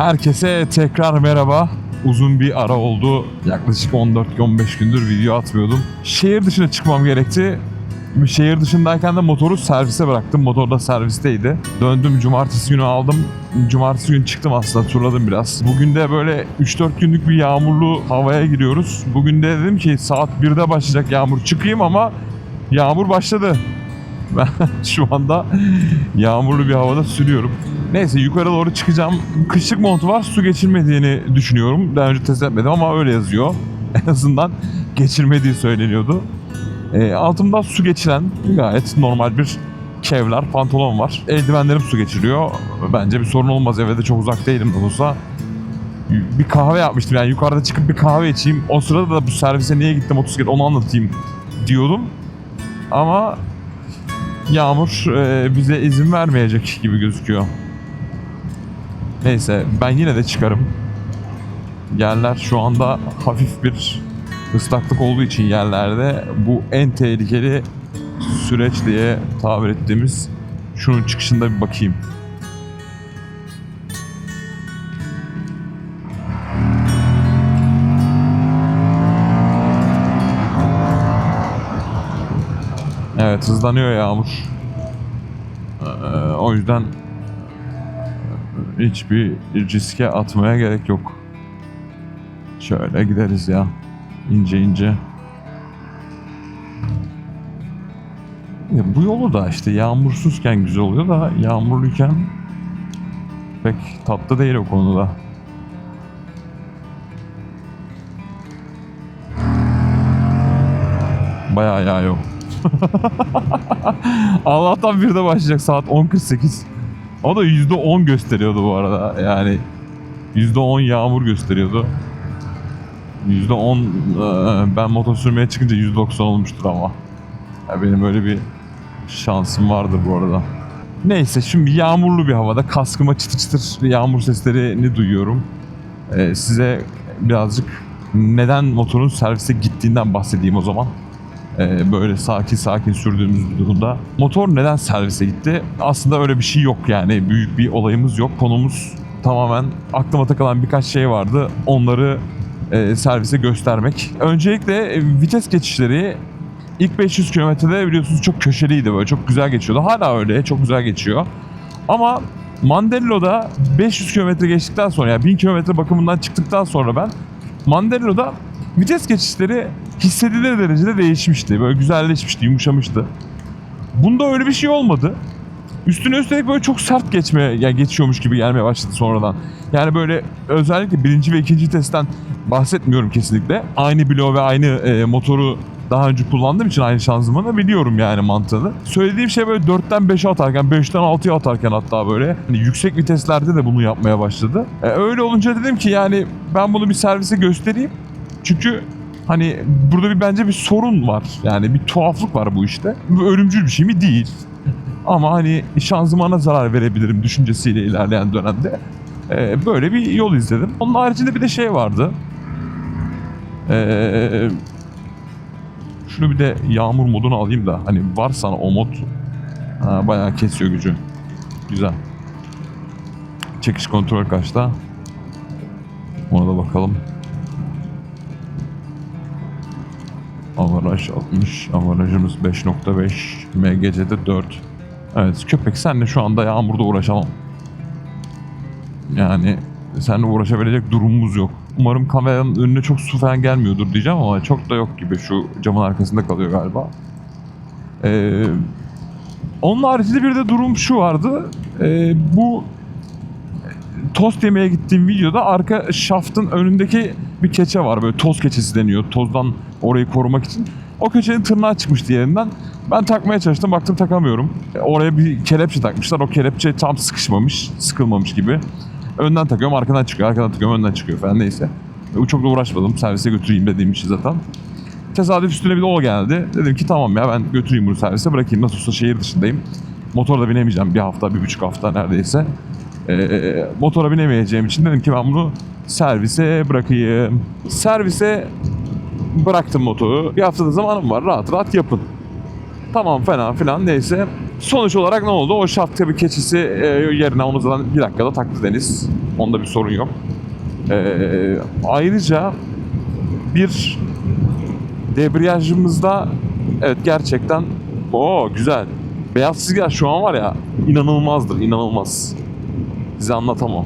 Herkese tekrar merhaba. Uzun bir ara oldu. Yaklaşık 14-15 gündür video atmıyordum. Şehir dışına çıkmam gerekti. Şehir dışındayken de motoru servise bıraktım. Motor da servisteydi. Döndüm cumartesi günü aldım. Cumartesi günü çıktım aslında turladım biraz. Bugün de böyle 3-4 günlük bir yağmurlu havaya giriyoruz. Bugün de dedim ki saat 1'de başlayacak yağmur. Çıkayım ama yağmur başladı. Ben şu anda yağmurlu bir havada sürüyorum. Neyse yukarı doğru çıkacağım. Kışlık montu var. Su geçirmediğini düşünüyorum. Daha önce test etmedim ama öyle yazıyor. En azından geçirmediği söyleniyordu. E, altımda su geçiren gayet normal bir kevlar pantolon var. Eldivenlerim su geçiriyor. Bence bir sorun olmaz. Eve de çok uzak değilim de olsa. Bir kahve yapmıştım yani yukarıda çıkıp bir kahve içeyim. O sırada da bu servise niye gittim motosiklet onu anlatayım diyordum. Ama yağmur e, bize izin vermeyecek gibi gözüküyor. Neyse ben yine de çıkarım. Yerler şu anda hafif bir ıslaklık olduğu için yerlerde bu en tehlikeli süreç diye tabir ettiğimiz şunun çıkışında bir bakayım. Evet hızlanıyor yağmur. Ee, o yüzden hiçbir riske atmaya gerek yok. Şöyle gideriz ya. İnce ince. Ya bu yolu da işte yağmursuzken güzel oluyor da yağmurluyken pek tatlı değil o konuda. Bayağı yağıyor. Allah'tan bir de başlayacak saat 10.48. O da %10 gösteriyordu bu arada. Yani %10 yağmur gösteriyordu. %10 e, ben motor sürmeye çıkınca %90 olmuştur ama. Ya benim öyle bir şansım vardır bu arada. Neyse şimdi yağmurlu bir havada kaskıma çıtır çıtır yağmur seslerini duyuyorum. E, size birazcık neden motorun servise gittiğinden bahsedeyim o zaman. E, böyle sakin sakin sürdüğümüz bir durumda. Motor neden servise gitti? Aslında öyle bir şey yok yani. Büyük bir olayımız yok. Konumuz tamamen aklıma takılan birkaç şey vardı. Onları e, servise göstermek. Öncelikle e, vites geçişleri ilk 500 kilometrede biliyorsunuz çok köşeliydi böyle çok güzel geçiyordu. Hala öyle çok güzel geçiyor. Ama Mandello'da 500 kilometre geçtikten sonra yani 1000 kilometre bakımından çıktıktan sonra ben Mandello'da vites geçişleri hissedilir derecede değişmişti. Böyle güzelleşmişti, yumuşamıştı. Bunda öyle bir şey olmadı. Üstüne üstelik böyle çok sert geçme, yani geçiyormuş gibi gelmeye başladı sonradan. Yani böyle özellikle birinci ve ikinci testten bahsetmiyorum kesinlikle. Aynı bloğu ve aynı e, motoru daha önce kullandığım için aynı şanzımanı biliyorum yani mantığını. Söylediğim şey böyle 4'ten 5'e atarken, 5'ten 6'ya atarken hatta böyle hani yüksek viteslerde de bunu yapmaya başladı. E, öyle olunca dedim ki yani ben bunu bir servise göstereyim. Çünkü hani burada bir bence bir sorun var. Yani bir tuhaflık var bu işte. Bu ölümcül bir şey mi? Değil. Ama hani şanzımana zarar verebilirim düşüncesiyle ilerleyen dönemde. e, böyle bir yol izledim. Onun haricinde bir de şey vardı. Eee şunu bir de yağmur modunu alayım da hani var sana o mod ha, bayağı kesiyor gücü. Güzel. Çekiş kontrol kaçta? Ona da bakalım. Avaraj 60. Avarajımız 5.5. MGC'de 4. Evet köpek senle şu anda yağmurda uğraşamam. Yani seninle uğraşabilecek durumumuz yok. Umarım kameranın önüne çok su falan gelmiyordur diyeceğim ama çok da yok gibi şu camın arkasında kalıyor galiba. Ee, onun haricinde bir de durum şu vardı. Ee, bu tost yemeye gittiğim videoda arka şaftın önündeki bir keçe var. Böyle toz keçesi deniyor. Tozdan orayı korumak için. O keçenin tırnağı çıkmıştı yerinden. Ben takmaya çalıştım. Baktım takamıyorum. Oraya bir kelepçe takmışlar. O kelepçe tam sıkışmamış, sıkılmamış gibi. Önden takıyorum, arkadan çıkıyor. Arkadan takıyorum, önden çıkıyor falan neyse. E, Çok da uğraşmadım. Servise götüreyim dediğim için zaten. Tesadüf üstüne bir de o geldi. Dedim ki tamam ya ben götüreyim bunu servise bırakayım. Nasıl olsa şehir dışındayım. Motorla binemeyeceğim bir hafta, bir buçuk hafta neredeyse. Ee, motora binemeyeceğim için dedim ki ben bunu servise bırakayım. Servise bıraktım motoru. Bir haftada zamanım var. Rahat rahat yapın. Tamam falan filan neyse. Sonuç olarak ne oldu? O şaft tabii keçisi e, yerine onu zaten bir dakikada taktı Deniz. Onda bir sorun yok. E, ayrıca bir debriyajımızda evet gerçekten o güzel. Beyaz çizgiler şu an var ya inanılmazdır inanılmaz. Size anlatamam.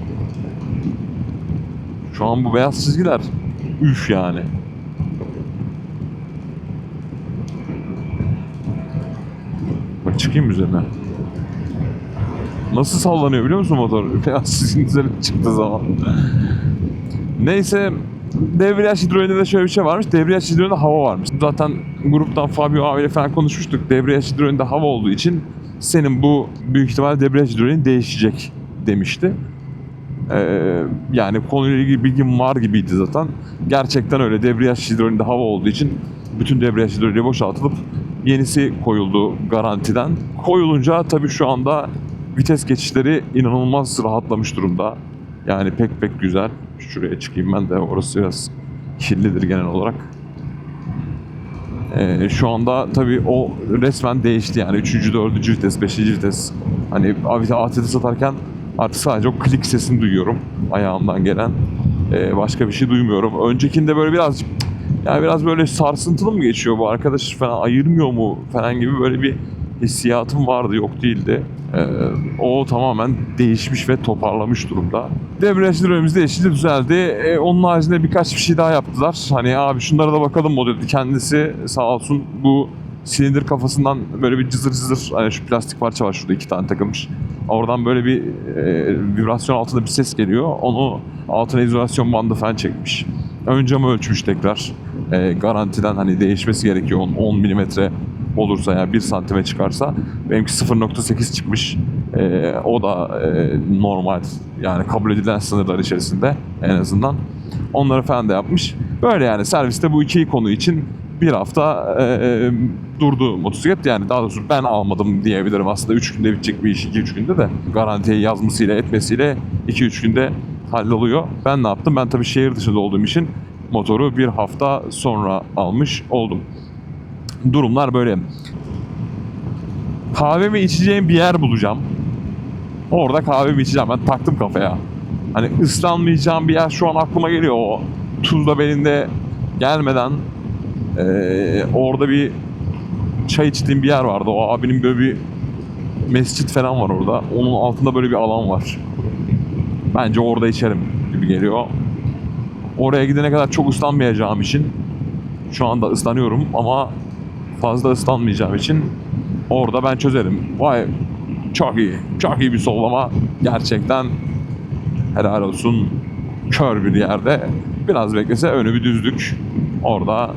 Şu an bu beyaz çizgiler üf yani. Bak çıkayım üzerine. Nasıl sallanıyor biliyor musun motor? Beyaz çizginin üzerine çıktığı zaman. Neyse debriyaj hidroğinde de şöyle bir şey varmış. Debriyaj hidroğinde hava varmış. Zaten gruptan Fabio abiyle falan konuşmuştuk. Debriyaj hidroğinde hava olduğu için senin bu büyük ihtimal debriyaj hidroğin değişecek demişti. Ee, yani konuyla ilgili bilgim var gibiydi zaten. Gerçekten öyle debriyaj hidroğinde hava olduğu için bütün debriyaj hidroği boşaltılıp yenisi koyuldu garantiden. Koyulunca tabii şu anda vites geçişleri inanılmaz rahatlamış durumda. Yani pek pek güzel. Şuraya çıkayım ben de orası biraz kirlidir genel olarak. Ee, şu anda tabii o resmen değişti yani 3. 4. vites, 5. vites. Hani ATT satarken artık sadece o klik sesini duyuyorum ayağımdan gelen. Ee, başka bir şey duymuyorum. Öncekinde böyle birazcık yani biraz böyle sarsıntılı mı geçiyor bu arkadaş falan ayırmıyor mu falan gibi böyle bir hissiyatım vardı yok değildi. Ee, o tamamen değişmiş ve toparlamış durumda. Debriyaj dönemimiz değişti düzeldi. Ee, onun haricinde birkaç bir şey daha yaptılar. Hani abi şunlara da bakalım o dedi. Kendisi sağ olsun bu silindir kafasından böyle bir cızır cızır hani şu plastik parça var şurada iki tane takılmış. Oradan böyle bir e, vibrasyon altında bir ses geliyor. Onu altına izolasyon bandı falan çekmiş. Ön camı ölçmüş tekrar. E, garantiden hani değişmesi gerekiyor 10, 10 milimetre olursa yani 1 santime çıkarsa benimki 0.8 çıkmış. E, o da e, normal yani kabul edilen sınırlar içerisinde en azından. Onları falan da yapmış. Böyle yani serviste bu iki konu için bir hafta e, e, durdu motosiklet. Yani daha doğrusu ben almadım diyebilirim aslında. 3 günde bitecek bir iş 2-3 günde de. Garantiye yazmasıyla etmesiyle 2-3 günde halloluyor. Ben ne yaptım? Ben tabii şehir dışında olduğum için motoru bir hafta sonra almış oldum. Durumlar böyle. Kahvemi içeceğim bir yer bulacağım. Orada kahvemi içeceğim. Ben taktım kafaya. Hani ıslanmayacağım bir yer şu an aklıma geliyor. O Tuzla belinde gelmeden ee, orada bir çay içtiğim bir yer vardı. O abinin böyle bir mescit falan var orada. Onun altında böyle bir alan var. Bence orada içerim gibi geliyor. Oraya gidene kadar çok ıslanmayacağım için şu anda ıslanıyorum ama fazla ıslanmayacağım için orada ben çözerim. Vay çok iyi. Çok iyi bir sollama. Gerçekten helal olsun. Kör bir yerde. Biraz beklese önü bir düzlük. Orada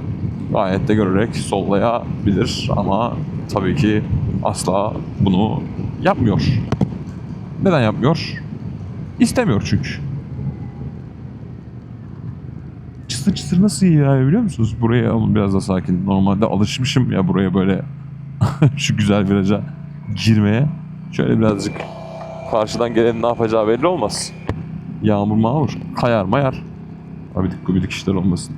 gayet de görerek sollayabilir ama tabii ki asla bunu yapmıyor. Neden yapmıyor? İstemiyor çünkü. Çıtır çıtır nasıl ya biliyor musunuz? Buraya biraz da sakin. Normalde alışmışım ya buraya böyle şu güzel viraja girmeye. Şöyle birazcık karşıdan gelen ne yapacağı belli olmaz. Yağmur mağmur. Kayar mayar. Abidik gubidik işler olmasın.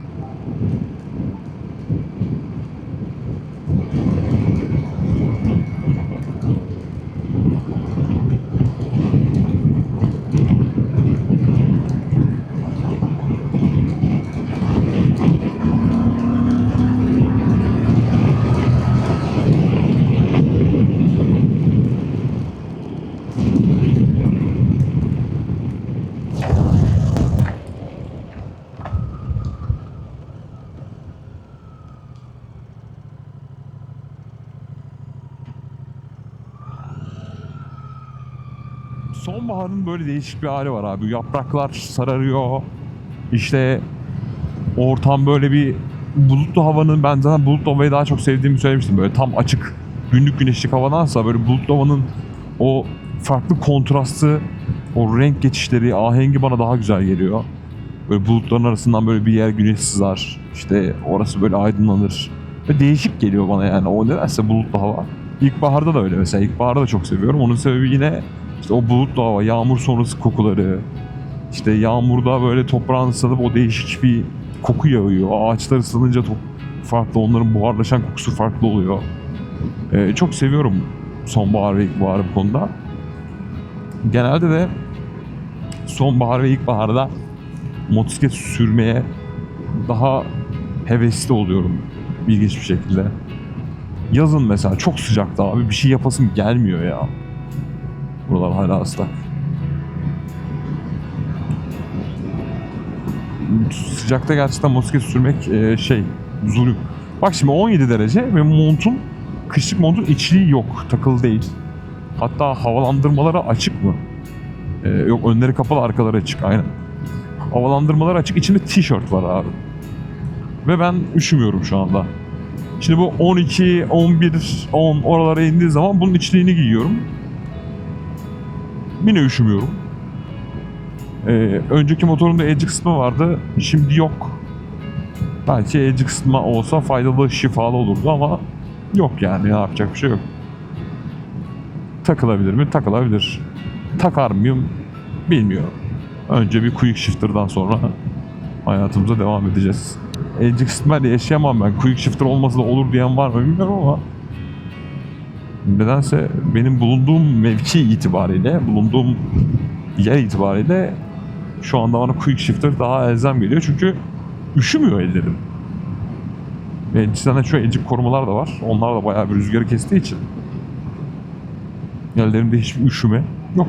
Sonbaharın böyle değişik bir hali var abi. Yapraklar sararıyor. İşte ortam böyle bir bulutlu havanın ben zaten bulutlu havayı daha çok sevdiğimi söylemiştim. Böyle tam açık günlük güneşlik havadansa böyle bulutlu havanın o farklı kontrastı, o renk geçişleri, ahengi bana daha güzel geliyor. Böyle bulutların arasından böyle bir yer güneş sızar. İşte orası böyle aydınlanır. Ve değişik geliyor bana yani. O nedense bulutlu hava. İlkbaharda da öyle mesela. İlkbaharda da çok seviyorum. Onun sebebi yine işte o bulutlu hava, yağmur sonrası kokuları. İşte yağmurda böyle toprağın ıslanıp o değişik bir koku yağıyor. Ağaçlar ıslanınca çok farklı. Onların buharlaşan kokusu farklı oluyor. Ee, çok seviyorum sonbahar ve ilkbahar bu konuda. Genelde de sonbahar ve ilkbaharda motosiklet sürmeye daha hevesli oluyorum ilginç bir şekilde. Yazın mesela çok sıcakta abi bir şey yapasım gelmiyor ya. Buralar hala ıslak. Sıcakta gerçekten motosiklet sürmek e, şey zulüm. Bak şimdi 17 derece ve montun kışlık montun içliği yok. Takılı değil. Hatta havalandırmaları açık mı? E, yok önleri kapalı arkaları açık aynen. Havalandırmalar açık içinde tişört var abi. Ve ben üşümüyorum şu anda. Şimdi bu 12, 11, 10 oralara indiği zaman bunun içliğini giyiyorum. Yine üşümüyorum. Ee, önceki motorumda elci kısmı vardı. Şimdi yok. Belki elci kısmı olsa faydalı, şifalı olurdu ama yok yani ne yapacak bir şey yok. Takılabilir mi? Takılabilir. Takar mıyım? Bilmiyorum. Önce bir quick shifter'dan sonra hayatımıza devam edeceğiz. Elci kısmıyla yaşayamam ben. Quick shifter olmasa da olur diyen var mı bilmiyorum ama nedense benim bulunduğum mevki itibariyle, bulunduğum yer itibariyle şu anda bana quick shifter daha elzem geliyor çünkü üşümüyor ellerim. Ve elçiden şu elcik korumalar da var. Onlar da bayağı bir rüzgarı kestiği için. Ellerimde hiçbir üşüme yok.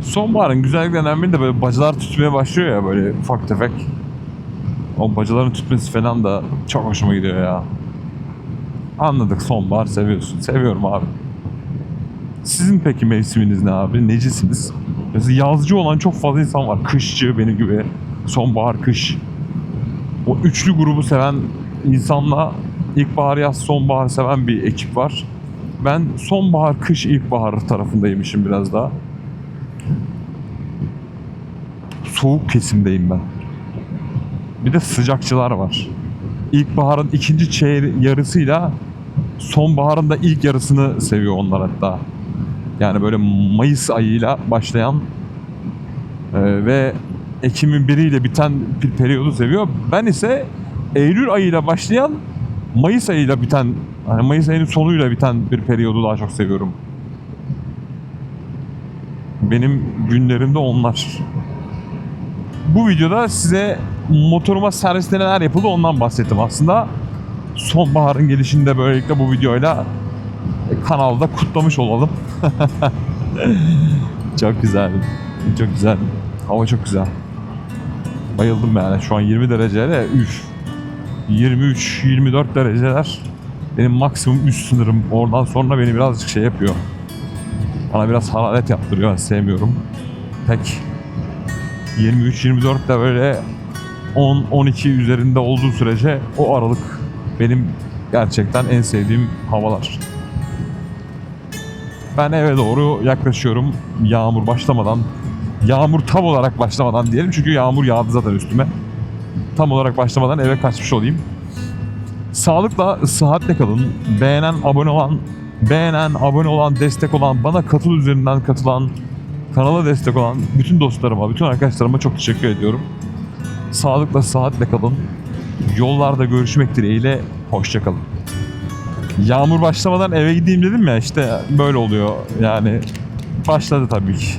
Sonbaharın güzelliklerinden biri de böyle bacalar tütmeye başlıyor ya böyle ufak tefek. O bacaların tütmesi falan da çok hoşuma gidiyor ya. Anladık sonbahar seviyorsun. Seviyorum abi. Sizin peki mevsiminiz ne abi? Necisiniz? Mesela yazcı olan çok fazla insan var. Kışçı benim gibi. Sonbahar, kış. O üçlü grubu seven insanla ilkbahar, yaz, sonbahar seven bir ekip var. Ben sonbahar, kış, ilkbahar tarafındaymışım biraz daha. Soğuk kesimdeyim ben. Bir de sıcakçılar var. İlkbaharın ikinci çeyre yarısıyla sonbaharın da ilk yarısını seviyor onlar hatta. Yani böyle Mayıs ayıyla başlayan e, ve Ekim'in biriyle biten bir periyodu seviyor. Ben ise Eylül ayıyla başlayan Mayıs ayıyla biten, hani Mayıs ayının sonuyla biten bir periyodu daha çok seviyorum. Benim günlerimde onlar. Bu videoda size motoruma serviste neler yapıldı ondan bahsettim aslında. Sonbaharın gelişinde böylelikle bu videoyla kanalda kutlamış olalım. çok güzel. Çok güzel. Hava çok güzel. Bayıldım yani. Şu an 20 dereceyle üf. 23-24 dereceler benim maksimum üst sınırım. Oradan sonra beni birazcık şey yapıyor. Bana biraz hararet yaptırıyor. Sevmiyorum. Pek 23-24 de böyle 10-12 üzerinde olduğu sürece o aralık benim gerçekten en sevdiğim havalar. Ben eve doğru yaklaşıyorum yağmur başlamadan. Yağmur tam olarak başlamadan diyelim çünkü yağmur yağdı zaten üstüme. Tam olarak başlamadan eve kaçmış olayım. Sağlıkla, sıhhatle kalın. Beğenen, abone olan, beğenen, abone olan, destek olan, bana katıl üzerinden katılan, kanala destek olan bütün dostlarıma, bütün arkadaşlarıma çok teşekkür ediyorum. Sağlıkla, sıhhatle kalın. Yollarda görüşmek dileğiyle. Hoşçakalın. Yağmur başlamadan eve gideyim dedim ya işte böyle oluyor yani. Başladı tabii ki.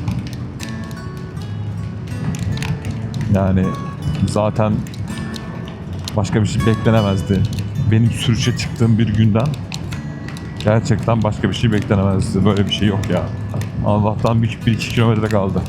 Yani zaten başka bir şey beklenemezdi. Benim sürüşe çıktığım bir günden gerçekten başka bir şey beklenemezdi. Böyle bir şey yok ya. Allah'tan bir, bir iki kilometre kaldı.